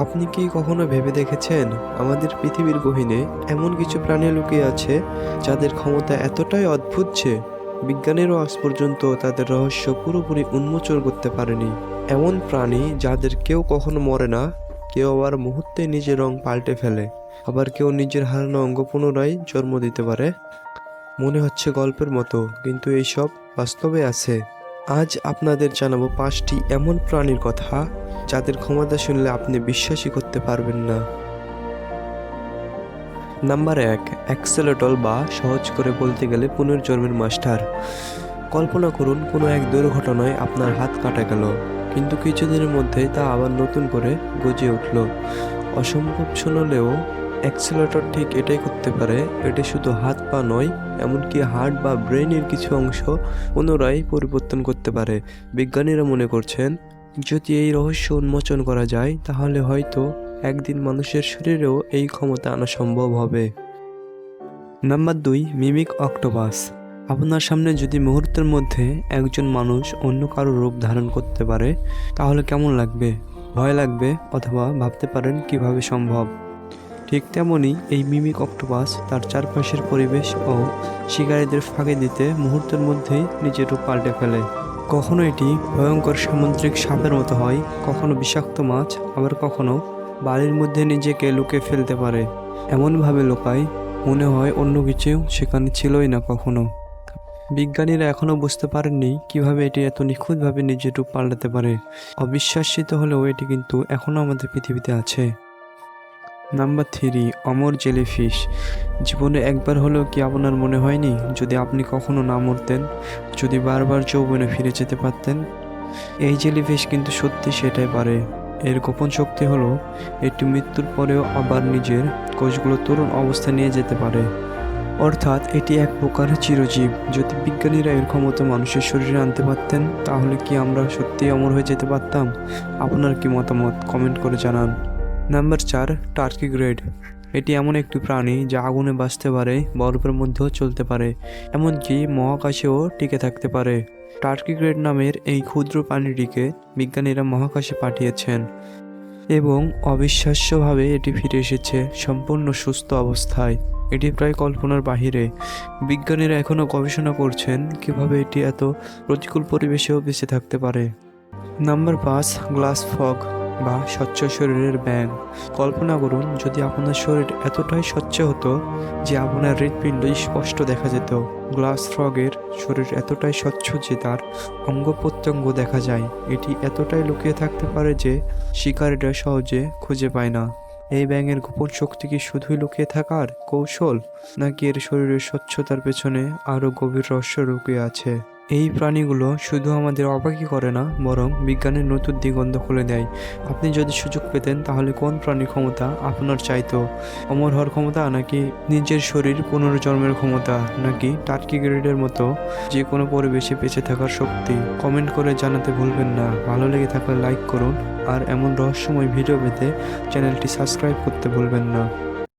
আপনি কি কখনো ভেবে দেখেছেন আমাদের পৃথিবীর গহীনে এমন কিছু প্রাণী লুকিয়ে আছে যাদের ক্ষমতা এতটাই অদ্ভুত যে বিজ্ঞানীরাও আজ পর্যন্ত তাদের রহস্য পুরোপুরি উন্মোচন করতে পারেনি? এমন প্রাণী যাদের কেউ কখনো মরে না, কেউ আবার মুহূর্তে নিজের রং পাল্টে ফেলে, আবার কেউ নিজের হারানো অঙ্গ পুনরায় জন্ম দিতে পারে? মনে হচ্ছে গল্পের মতো, কিন্তু এইসব বাস্তবে আছে। আজ আপনাদের জানাব পাঁচটি এমন প্রাণীর কথা যাদের ক্ষমতা শুনলে আপনি বিশ্বাসই করতে পারবেন না। নাম্বার এক, অ্যাক্সেলেটল বা সহজ করে বলতে গেলে পুনর্জন্মের মাস্টার। কল্পনা করুন, কোনো এক দুর্ঘটনায় আপনার হাত কাটা গেল, কিন্তু কিছুদিনের মধ্যেই তা আবার নতুন করে গজিয়ে উঠল। অসম্ভব শোনালেও অ্যাক্সেলেটর ঠিক এটাই করতে পারে, এটি শুধু হাত পা নয়, এমনকি হার্ট বা ব্রেনের কিছু অংশ পুনরায় পরিবর্তন করতে পারে। বিজ্ঞানীরা মনে করছেন যদি এই রহস্য উন্মোচন করা যায়, তাহলে হয়তো একদিন মানুষের শরীরেও এই ক্ষমতা আনা সম্ভব হবে। নাম্বার দুই, মিমিক অক্টোপাস। আপনার সামনে যদি মুহূর্তের মধ্যে একজন মানুষ অন্য কারও রূপ ধারণ করতে পারে, তাহলে কেমন লাগবে? ভয় লাগবে অথবা ভাবতে পারেন কীভাবে সম্ভব। ঠিক তেমনই এই মিমিক অক্টোপাস তার চারপাশের পরিবেশ ও শিকারীদের ফাঁকে দিতে মুহূর্তের মধ্যেই নিজের রূপ পাল্টে ফেলে। কখনো এটি ভয়ঙ্কর সামুদ্রিক সাপের মতো হয়, কখনো বিষাক্ত মাছ, আবার কখনো বাড়ির মধ্যে নিজেকে লুকে ফেলতে পারে। এমনভাবে লোকায় মনে হয় অন্য কিছু সেখানে ছিলই না কখনো। বিজ্ঞানীরা এখনও বুঝতে পারেননি কীভাবে এটি এত নিখুঁতভাবে নিজের রূপ পাল্টাতে পারে। অবিশ্বাসিত হলেও এটি কিন্তু এখনও আমাদের পৃথিবীতে আছে। নাম্বার থ্রি অমর জেলিফিশ জীবনে একবার হলেও কি আপনার মনে হয়নি যদি আপনি কখনো না মরতেন, যদি বারবার যৌবনে ফিরে যেতে পারতেন? এই জেলিফিশ কিন্তু সত্যি সেটাই পারে। এর গোপন শক্তি হলো এটি মৃত্যুর পরেও আবার নিজের কোষগুলো তরুণ অবস্থায় নিয়ে যেতে পারে। অর্থাৎ এটি এক প্রকার চিরজীব। যদি বিজ্ঞানীরা এর ক্ষমতা মানুষের শরীরে আনতে পারতেন, তাহলে কি আমরা সত্যিই অমর হয়ে যেতে পারতাম? আপনার কি মতামত? কমেন্ট করে জানান। নাম্বার চার টার্কি গ্রেড এটি এমন একটি প্রাণী যা আগুনে বাঁচতে পারে, বরফের মধ্যেও চলতে পারে, এমনকি মহাকাশেও টিকে থাকতে পারে। টার্কি গ্রেড নামের এই ক্ষুদ্র প্রাণীটিকে বিজ্ঞানীরা মহাকাশে পাঠিয়েছেন এবং অবিশ্বাস্যভাবে এটি ফিরে এসেছে সম্পূর্ণ সুস্থ অবস্থায়। এটি প্রায় কল্পনার বাহিরে। বিজ্ঞানীরা এখনও গবেষণা করছেন কীভাবে এটি এত প্রতিকূল পরিবেশেও বেঁচে থাকতে পারে। নাম্বার পাঁচ গ্লাস ফগ বা স্বচ্ছ শরীরের ব্যায়াম। কল্পনা করুন, যদি আপনার শরীর এতটাই স্বচ্ছ হতো যে আপনার হৃৎপিণ্ড স্পষ্ট দেখা যেত। গ্লাস ফ্রগের শরীর এতটাই স্বচ্ছ যে তার অঙ্গ প্রত্যঙ্গ দেখা যায়। এটি এতটাই লুকিয়ে থাকতে পারে যে শিকারীরা সহজে খুঁজে পায় না। এই ব্যাঙের গোপন শক্তি কি শুধুই লুকিয়ে থাকার কৌশল? নাকি এর শরীরের স্বচ্ছতার পেছনে আরও গভীর রহস্য লুকিয়ে আছে? এই প্রাণীগুলো শুধু আমাদের অবাকই করে না, বরং বিজ্ঞানের নতুন দিগন্ত খুলে দেয়। আপনি যদি সুযোগ পেতেন, তাহলে কোন প্রাণীর ক্ষমতা আপনার চাইতো? অমর হওয়ার ক্ষমতা নাকি নিজের শরীর পুনর্জন্মের ক্ষমতা নাকি টার্কি গ্রেডের মতো যে কোনো পরিবেশে বেঁচে থাকার শক্তি? কমেন্ট করে জানাতে ভুলবেন না। ভালো লেগে থাকলে লাইক করুন, আর এমন রহস্যময় ভিডিও পেতে চ্যানেলটি সাবস্ক্রাইব করতে ভুলবেন না।